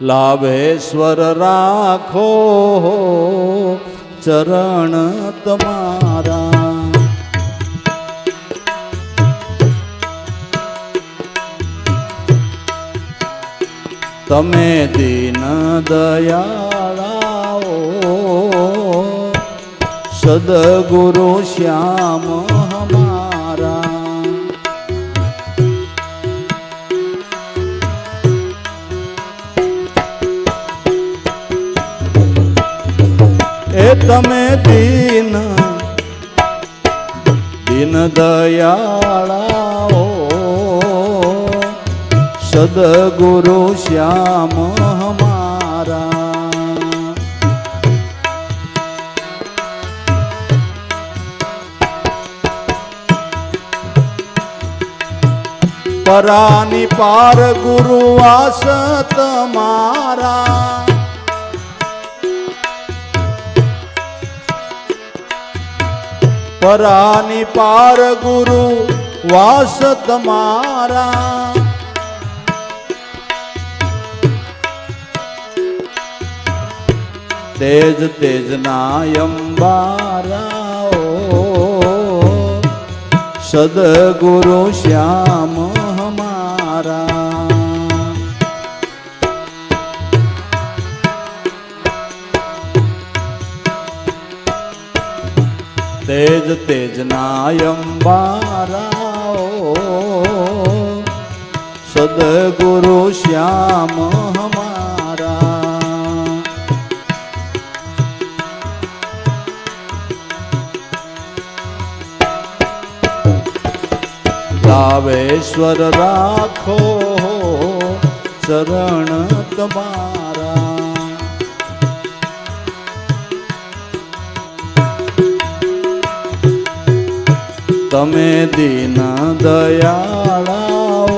લાભેશ્વર રાખો ચરણ તમારા. તમે દીન દયાળાઓ સદગુરુ શ્યામ હમારા. તમે દીન દીન દયાળાઓ. સદગુરુ શ્યામ હમારા પરાની પાર ગુરુ આસ તમારા. પરાની પાર ગુરુ વાસ તમારા તેજ તેજના અંબારા સદગુરુ શ્યામ તેજ તેજના અંબારાઓ. સદગુરુ શ્યામ હમારા. લાવેશ્વર રાખો ચરણ તમારા. તમે દીન દયાળાઓ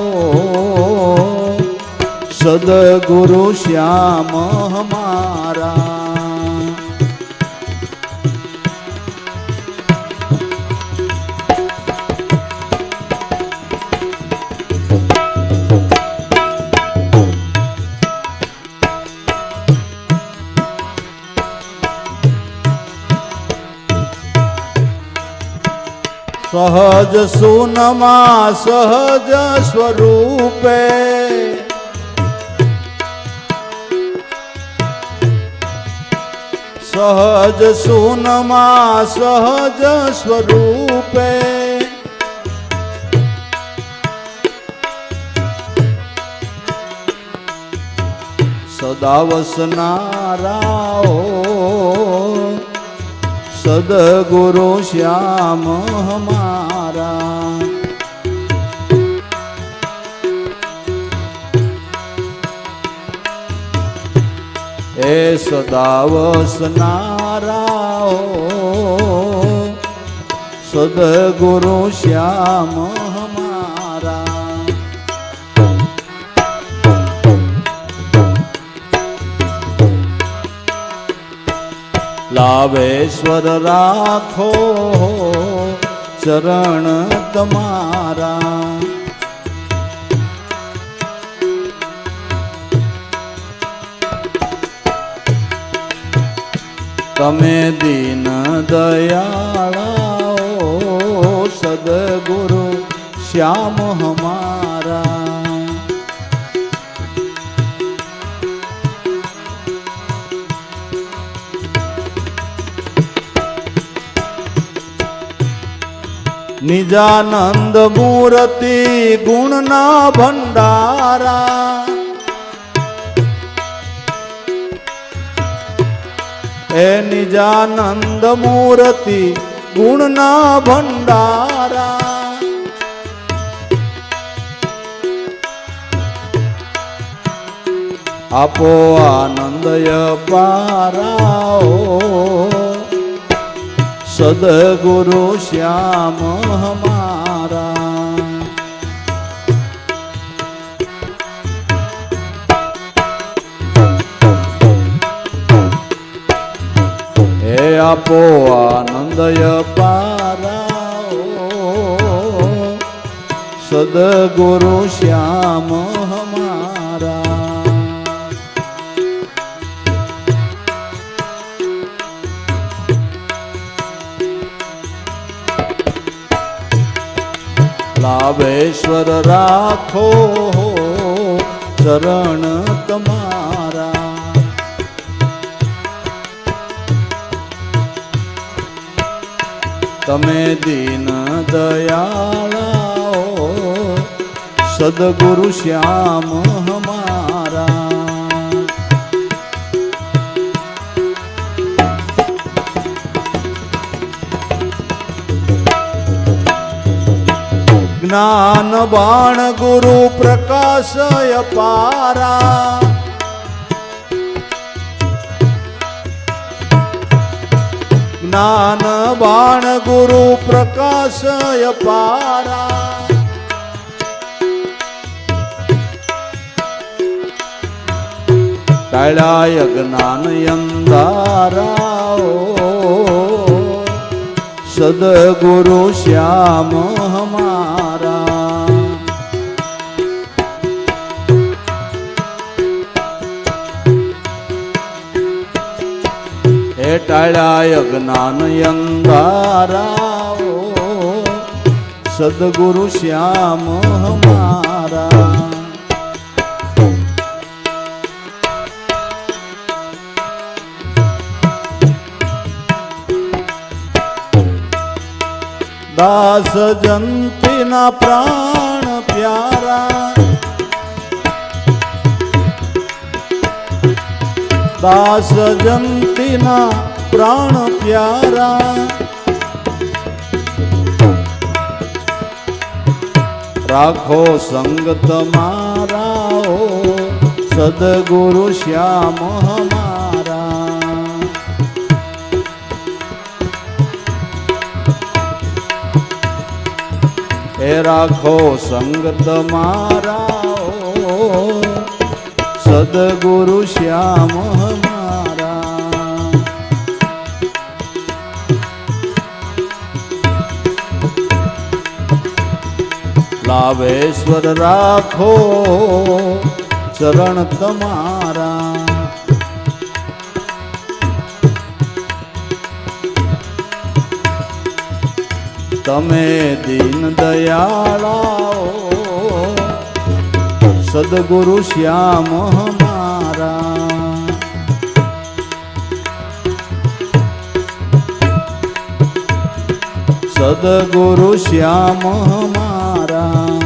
સદગુરુ શ્યામ સહજ સુનમાં સહજ સ્વરૂપે. સહજ સુનમાં સહજ સ્વરૂપે. સદા વસનારાઓ સદગુરુ શ્યામ હમારા. એ સદા વસનારાઓ સદગુરુ શ્યામ લાવેશ્વર રાખો ચરણ તમારા. તમે દીન દયાળાઓ સદગુરુ શ્યામ હમારા. નિજાનંદ મૂર્તિ ગુણના ભંડારા એ નિજાનંદ મૂર્તિ ગુણના ભંડારા આપો આનંદય પારાઓ સદગુરુ શ્યામ હમારા. હે આપો આનંદય પારા સદગુરુ શ્યામ લાભેશ્વર રાખો ચરણ તમારા. તમે દીન દયાળાઓ સદગુરુ શ્યામ હમારા. જ્ઞાન બાણ ગુરુ પ્રકાશ અપારા જ્ઞાન બાણ ગુરુ પ્રકાશ અપારા ટાળાય જ્ઞાન અંધારાઓ. સદગુરુ શ્યામ હમારા. ટાળાય જ્ઞાન અંધારાઓ સદગુરુ શ્યામ હમારા. દાસ જંતિના પ્રાણ પ્યારા. દાસ જંતીના પ્રાણ પ્યારા. રાખો સંગ તમારા ઓ સદગુરુ શ્યામ હમારા. એ રાખો સંગ તમારા ઓ સદગુરુ શ્યામ હમારા લાવેશ્વર રાખો ચરણ તમારા. તમે દીન દયાળાઓ સદગુરુ શ્યામ મારા સદગુરુ શ્યામ મારા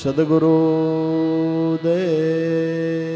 સદગુરુ દેવ